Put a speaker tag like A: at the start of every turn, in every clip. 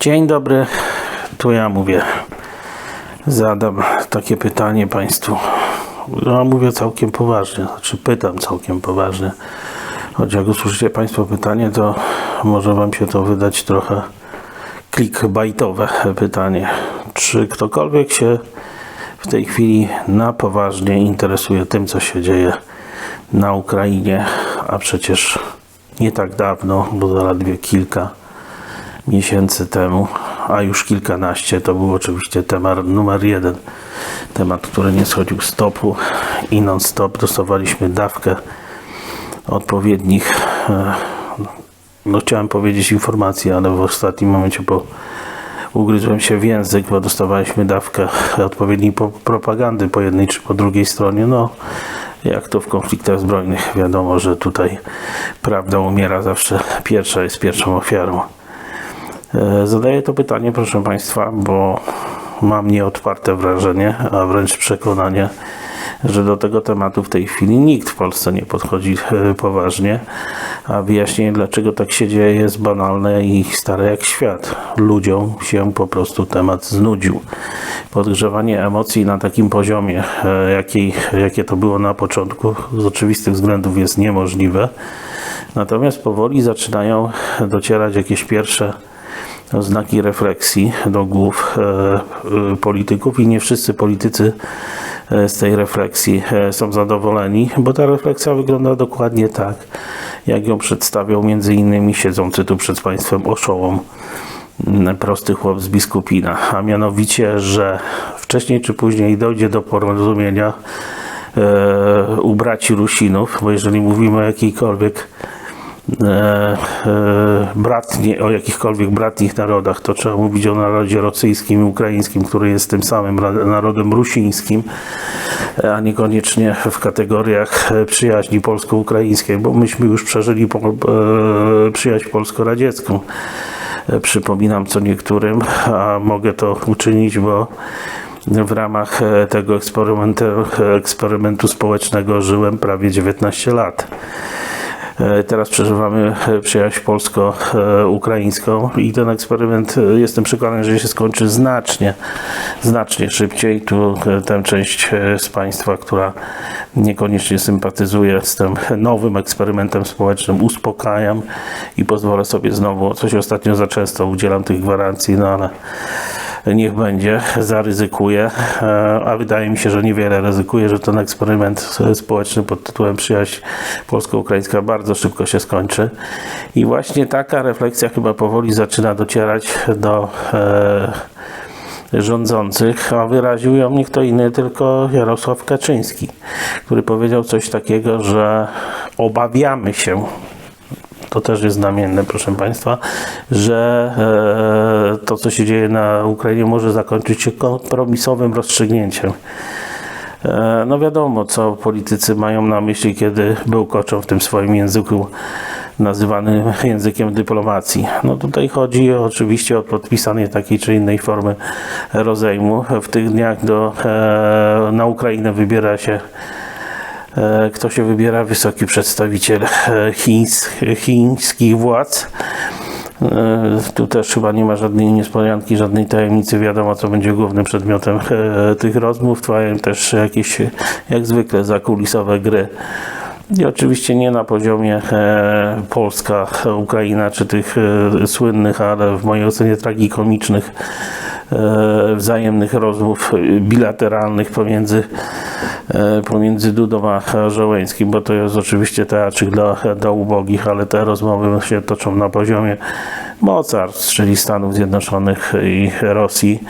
A: Dzień dobry, tu ja mówię. Zadam takie pytanie Państwu. No, mówię całkiem poważnie, znaczy pytam całkiem poważnie. Choć jak usłyszycie Państwo pytanie, to może Wam się to wydać trochę clickbaitowe pytanie. Czy ktokolwiek się w tej chwili na poważnie interesuje tym, co się dzieje na Ukrainie, a przecież nie tak dawno, bo zaledwie kilka miesięcy temu, a już kilkanaście, to był oczywiście temat numer jeden. Temat, który nie schodził z topu i non-stop dostawaliśmy dawkę odpowiednich, e, no chciałem powiedzieć informacji, ale w ostatnim momencie po ugryzłem się w język, bo dostawaliśmy dawkę odpowiedniej po- propagandy po jednej czy po drugiej stronie. No, jak to w konfliktach zbrojnych, wiadomo, że tutaj prawda umiera zawsze pierwsza, jest pierwszą ofiarą. E, Zadaję to pytanie, proszę Państwa, bo mam nieodparte wrażenie, a wręcz przekonanie, że do tego tematu w tej chwili nikt w Polsce nie podchodzi e, poważnie, a wyjaśnienie dlaczego tak się dzieje jest banalne i stare jak świat. Ludziom się po prostu temat znudził. Podgrzewanie emocji na takim poziomie, e, jakiej, jakie to było na początku, z oczywistych względów jest niemożliwe. Natomiast powoli zaczynają docierać jakieś pierwsze znaki refleksji do głów e, e, polityków i nie wszyscy politycy e, z tej refleksji są zadowoleni, bo ta refleksja wygląda dokładnie tak, jak ją przedstawiał. Między innymi siedzący tu przed Państwem oszołom prosty chłop z biskupina, a mianowicie, że wcześniej czy później dojdzie do porozumienia u braci Rusinów, bo jeżeli mówimy o jakiejkolwiek bratnie, o jakichkolwiek bratnich narodach, to trzeba mówić o narodzie rosyjskim i ukraińskim, który jest tym samym narodem rusińskim, e, a niekoniecznie w kategoriach e, przyjaźni polsko-ukraińskiej, bo myśmy już przeżyli po, e, przyjaźń polsko-radziecką. E, Przypominam co niektórym, a mogę to uczynić, bo w ramach e, tego eksperymentu, eksperymentu społecznego żyłem prawie 19 lat. E, Teraz przeżywamy e, przyjaźń polsko-ukraińską i ten eksperyment e, jestem przekonany, że się skończy znacznie, znacznie szybciej. Tu tę część z Państwa, która niekoniecznie sympatyzuje z tym nowym eksperymentem społecznym, uspokajam i pozwolę sobie znowu, coś ostatnio za często udzielam tych gwarancji, no ale niech będzie, zaryzykuję, e, a wydaje mi się, że niewiele ryzykuję, że ten eksperyment społeczny pod tytułem Przyjaźń Polsko-Ukraińska bardzo szybko się skończy. I właśnie taka refleksja chyba powoli zaczyna docierać do e, rządzących, a wyraził ją nie kto inny, tylko Jarosław Kaczyński, który powiedział coś takiego, że obawiamy się, to też jest znamienne, proszę Państwa, że e, to, co się dzieje na Ukrainie, może zakończyć się kompromisowym rozstrzygnięciem. E, no wiadomo, co politycy mają na myśli, kiedy bełkoczą w tym swoim języku nazywanym językiem dyplomacji. No tutaj chodzi oczywiście o podpisanie takiej czy innej formy rozejmu. W tych dniach do, e, na Ukrainę wybiera się kto się wybiera? Wysoki przedstawiciel e, chińs, chińskich władz. E, Tu też chyba nie ma żadnej niespodzianki, żadnej tajemnicy. Wiadomo, co będzie głównym przedmiotem e, tych rozmów. Trwają też jakieś, jak zwykle, zakulisowe gry. I oczywiście nie na poziomie e, Polska, Ukraina, czy tych e, słynnych, ale w mojej ocenie tragikomicznych e, wzajemnych rozmów bilateralnych pomiędzy, e, pomiędzy Dudą a Żołęskim, bo to jest oczywiście teatrzyk dla, dla ubogich, ale te rozmowy się toczą na poziomie mocarstw, czyli Stanów Zjednoczonych i Rosji.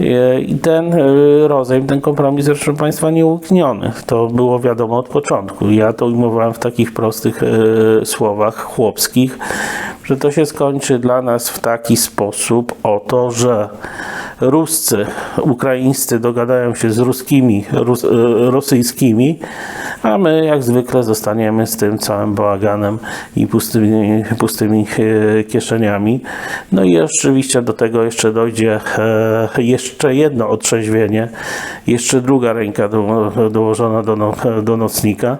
A: E, I ten e, rozejm, ten kompromis, proszę Państwa, nieukniony. To było wiadomo od początku. Ja to ujmowałem w takich prostych e, słowach chłopskich, że to się skończy dla nas w taki sposób oto, że Ruscy, Ukraińscy dogadają się z ruskimi, Rus, rosyjskimi, a my jak zwykle zostaniemy z tym całym bałaganem i pustymi, pustymi kieszeniami. No i oczywiście do tego jeszcze dojdzie e, jeszcze jedno otrzeźwienie, jeszcze druga ręka do, dołożona do, no, do nocnika,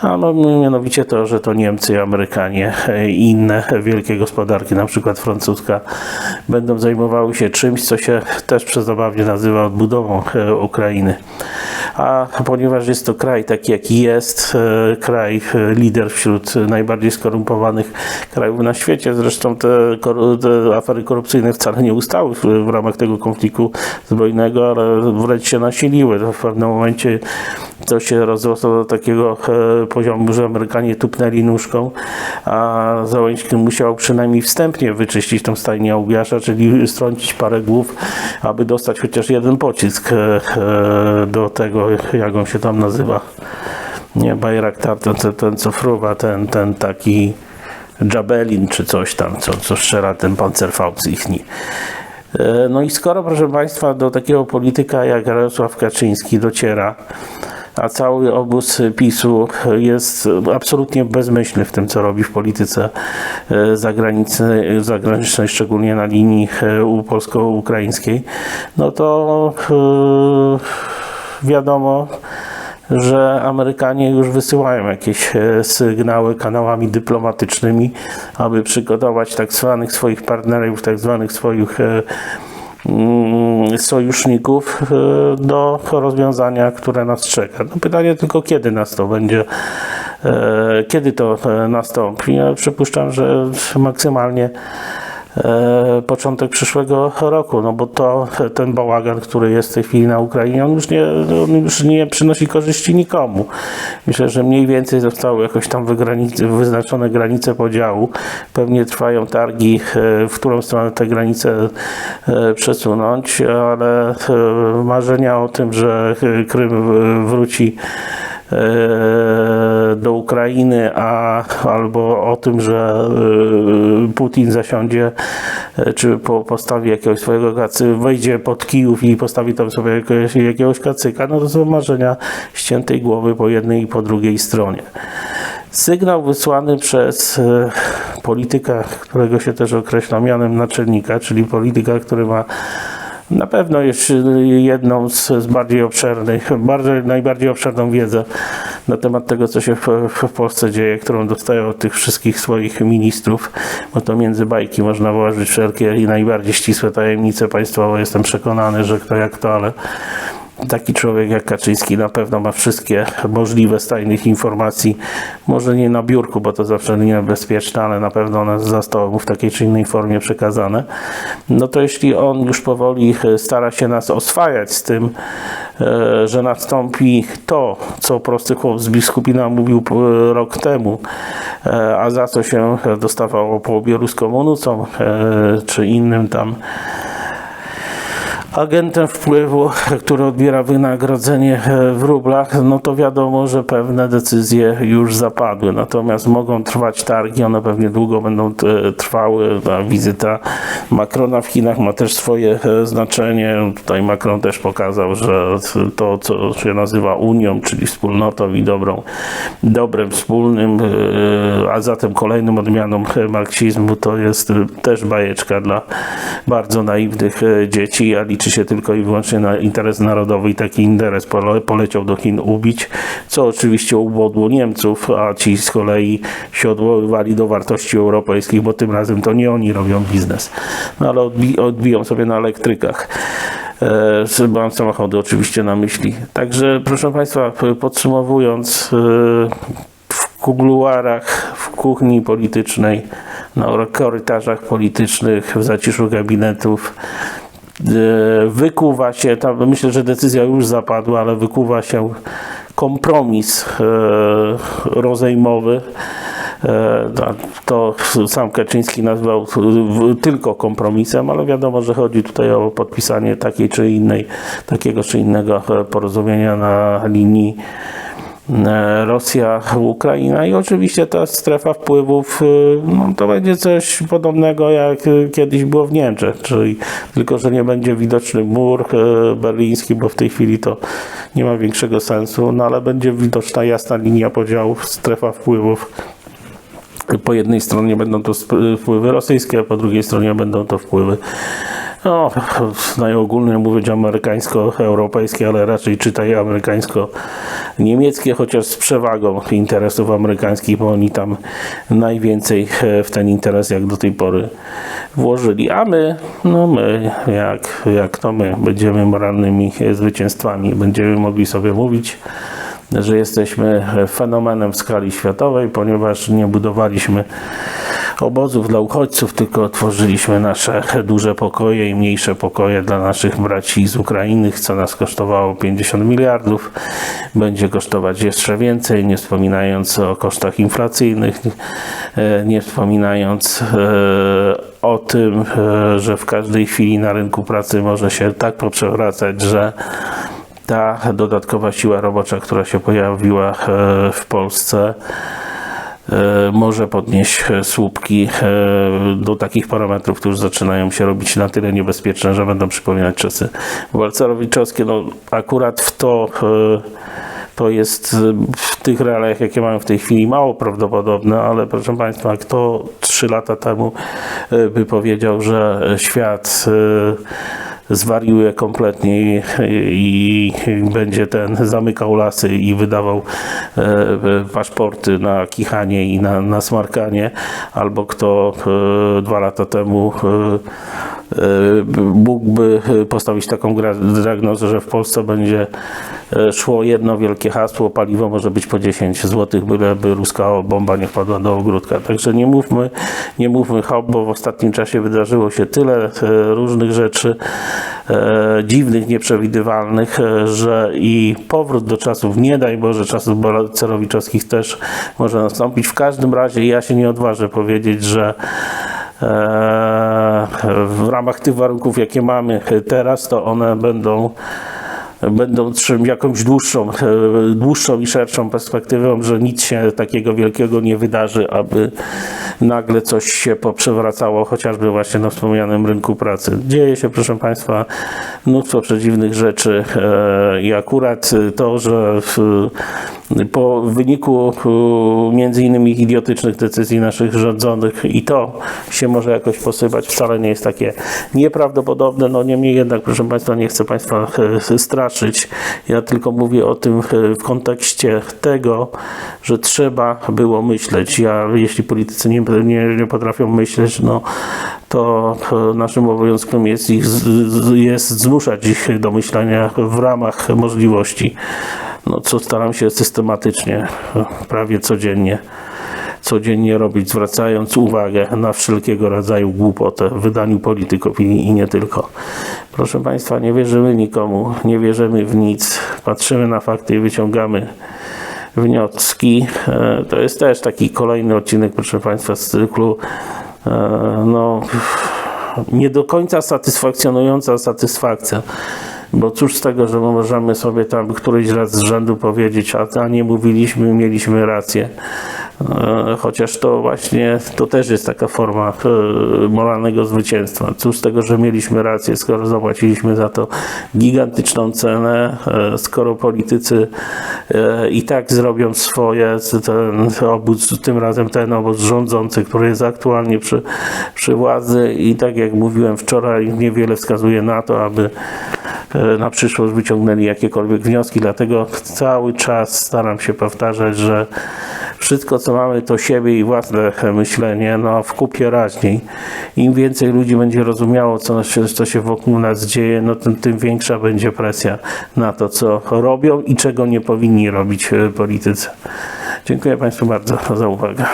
A: a no, mianowicie to, że to Niemcy, Amerykanie e, i inne wielkie gospodarki, na przykład francuska, będą zajmowały się czymś, co się też przezabawnie nazywa odbudową e, Ukrainy. A ponieważ jest to kraj taki, jaki jest, e, kraj e, lider wśród najbardziej skorumpowanych krajów na świecie, zresztą te, te afery korupcyjne wcale nie ustały w, w ramach tego konfliktu zbrojnego, ale wręcz się nasiliły. W pewnym momencie to się rozrosło do takiego e, poziomu, że Amerykanie tupnęli nóżką, a Załęski musiał przynajmniej wstępnie wyczyścić tą stajnię Augiasza, czyli strącić parę głów, aby dostać chociaż jeden pocisk e, e, do tego, jak on się tam nazywa. Nie, Bayraktar, ten, ten, ten co fruwa, ten, ten taki Jabelin czy coś tam, co, co strzela ten Panzerfaust ichni. E, No i skoro, proszę Państwa, do takiego polityka jak Jarosław Kaczyński dociera, a cały obóz PiSu jest absolutnie bezmyślny w tym, co robi w polityce e, zagranicznej, zagranicznej szczególnie na linii e, polsko-ukraińskiej, no to e, wiadomo, że Amerykanie już wysyłają jakieś sygnały kanałami dyplomatycznymi, aby przygotować tak zwanych swoich partnerów, tak zwanych swoich sojuszników e, do rozwiązania, które nas czeka. No pytanie tylko, kiedy nas to będzie, e, kiedy to e, nastąpi. Ja przypuszczam, że maksymalnie początek przyszłego roku, no bo to ten bałagan, który jest w tej chwili na Ukrainie, on już nie, on już nie przynosi korzyści nikomu. Myślę, że mniej więcej zostały jakoś tam wyznaczone granice podziału. Pewnie trwają targi, e, w którą stronę te granice e, przesunąć, ale e, marzenia o tym, że e, Krym e, wróci e, do Ukrainy, a albo o tym, że e, Putin zasiądzie, e, czy po, postawi jakiegoś swojego kacy, wejdzie pod Kijów i postawi tam sobie jakiegoś, jakiegoś kacyka, no to są marzenia ściętej głowy po jednej i po drugiej stronie. Sygnał wysłany przez e, polityka, którego się też określa mianem naczelnika, czyli polityka, który ma na pewno jest jedną z, z bardziej obszernych, bardziej, najbardziej obszerną wiedzę na temat tego, co się w, w Polsce dzieje, którą dostaje od tych wszystkich swoich ministrów, bo to między bajki można włożyć wszelkie i najbardziej ścisłe tajemnice państwowe. Jestem przekonany, że kto jak to, ale Taki człowiek jak Kaczyński na pewno ma wszystkie możliwe z tajnych informacji. Może nie na biurku, bo to zawsze niebezpieczne, ale na pewno one zostały mu w takiej czy innej formie przekazane. No to jeśli on już powoli e, stara się nas oswajać z tym, e, że nastąpi to, co prosty chłop z biskupina mówił e, rok temu, a za co się dostawało po obiegu z komunucą, czy innym tam agentem wpływu, który odbiera wynagrodzenie e, w rublach, no to wiadomo, że pewne decyzje już zapadły. Natomiast mogą trwać targi, one pewnie długo będą e, trwały. Ta wizyta Macrona w Chinach ma też swoje e, znaczenie. Tutaj Macron też pokazał, że to, co się nazywa Unią, czyli wspólnotą i dobrą, dobrem wspólnym, a zatem kolejną odmianą marksizmu, to jest też bajeczka dla bardzo naiwnych dzieci, a liczy się tylko i wyłącznie na interes narodowy i taki interes pole, poleciał do Chin ubić, co oczywiście ubodło Niemców, a ci z kolei się odwoływali do wartości europejskich, bo tym razem to nie oni robią biznes, no ale odbi odbiją sobie na elektrykach. E, mam samochody oczywiście na myśli. Także proszę Państwa, podsumowując, e, w kuluarach, w kuchni politycznej, na korytarzach politycznych, w zaciszu gabinetów wykuwa się, tam, myślę, że decyzja już zapadła, ale wykuwa się kompromis e, rozejmowy. E, to- sam Kaczyński nazwał tylko kompromisem, ale wiadomo, że chodzi tutaj o podpisanie takiej czy innej, takiego czy innego e, porozumienia na linii e, Rosja, Ukraina i oczywiście ta strefa wpływów y, no, to będzie coś podobnego jak y, kiedyś było w Niemczech, czyli tylko, że nie będzie widoczny mur y, berliński, bo w tej chwili to nie ma większego sensu, no ale będzie widoczna jasna linia podziałów, strefa wpływów. Po jednej stronie będą to wpływy rosyjskie, a po drugiej stronie będą to wpływy no, najogólniej mówić amerykańsko-europejskie, ale raczej czytaj amerykańsko-niemieckie, chociaż z przewagą interesów amerykańskich, bo oni tam najwięcej e, w ten interes jak do tej pory włożyli. A my, no my, jak, jak to my, będziemy moralnymi zwycięstwami, będziemy mogli sobie mówić, że jesteśmy fenomenem w skali światowej, ponieważ nie budowaliśmy obozów dla uchodźców, tylko tworzyliśmy nasze duże pokoje i mniejsze pokoje dla naszych braci z Ukrainy, co nas kosztowało 50 miliardów. Będzie kosztować jeszcze więcej, nie wspominając o kosztach inflacyjnych, e, nie wspominając e, o tym, e, że w każdej chwili na rynku pracy może się tak poprzewracać, że ta dodatkowa siła robocza, która się pojawiła w Polsce, może podnieść e, słupki e, do takich parametrów, które już zaczynają się robić na tyle niebezpieczne, że będą przypominać czasy walcerowiczowskie. No, akurat w to e, to jest e, w tych realiach, jakie mamy w tej chwili, mało prawdopodobne, ale proszę Państwa, kto trzy lata temu e, by powiedział, że świat e, zwariuje kompletnie i, będzie ten zamykał lasy i wydawał e, paszporty na kichanie i na, na smarkanie, albo kto e, dwa lata temu e, mógłby postawić taką diagnozę, że w Polsce będzie szło jedno wielkie hasło, paliwo może być po 10 zł, byleby ruska bomba nie wpadła do ogródka. Także nie mówmy, nie mówmy hop, bo w ostatnim czasie wydarzyło się tyle e, różnych rzeczy e, dziwnych, nieprzewidywalnych, e, że i powrót do czasów, nie daj Boże, czasów cerowiczowskich też może nastąpić. W każdym razie ja się nie odważę powiedzieć, że e, w ramach tych warunków, jakie mamy teraz, to one będą będą jakąś dłuższą, e, dłuższą i szerszą perspektywą, że nic się takiego wielkiego nie wydarzy, aby nagle coś się poprzewracało, chociażby właśnie na wspomnianym rynku pracy. Dzieje się, proszę Państwa, mnóstwo przedziwnych rzeczy e, i akurat to, że w, po wyniku e, między innymi idiotycznych decyzji naszych rządzonych i to się może jakoś posypać, wcale nie jest takie nieprawdopodobne, no niemniej jednak, proszę Państwa, nie chcę Państwa e, straszyć, ja tylko mówię o tym e, w kontekście tego, że trzeba było myśleć. Ja, jeśli politycy nie, nie, nie potrafią myśleć, no to naszym obowiązkiem jest, ich, jest zmuszać ich do myślenia w ramach możliwości. No, co staram się systematycznie, prawie codziennie codziennie robić, zwracając uwagę na wszelkiego rodzaju głupotę w wydaniu polityków i, i nie tylko. Proszę Państwa, nie wierzymy nikomu, nie wierzymy w nic, patrzymy na fakty i wyciągamy wnioski. E, To jest też taki kolejny odcinek, proszę Państwa, z cyklu e, no, nie do końca satysfakcjonująca satysfakcja. Bo cóż z tego, że możemy sobie tam któryś raz z rzędu powiedzieć, a, a nie mówiliśmy, mieliśmy rację. E, Chociaż to właśnie, to też jest taka forma e, moralnego zwycięstwa. Cóż z tego, że mieliśmy rację, skoro zapłaciliśmy za to gigantyczną cenę, e, skoro politycy i tak zrobią swoje, ten obóz, tym razem ten obóz rządzący, który jest aktualnie przy, przy władzy i tak jak mówiłem wczoraj, niewiele wskazuje na to, aby na przyszłość wyciągnęli jakiekolwiek wnioski, dlatego cały czas staram się powtarzać, że wszystko co mamy to siebie i własne myślenie, no w kupie raźniej. Im więcej ludzi będzie rozumiało, co co się wokół nas dzieje, no tym, tym większa będzie presja na to, co robią i czego nie powinni robić e, politycy. Dziękuję Państwu bardzo za uwagę.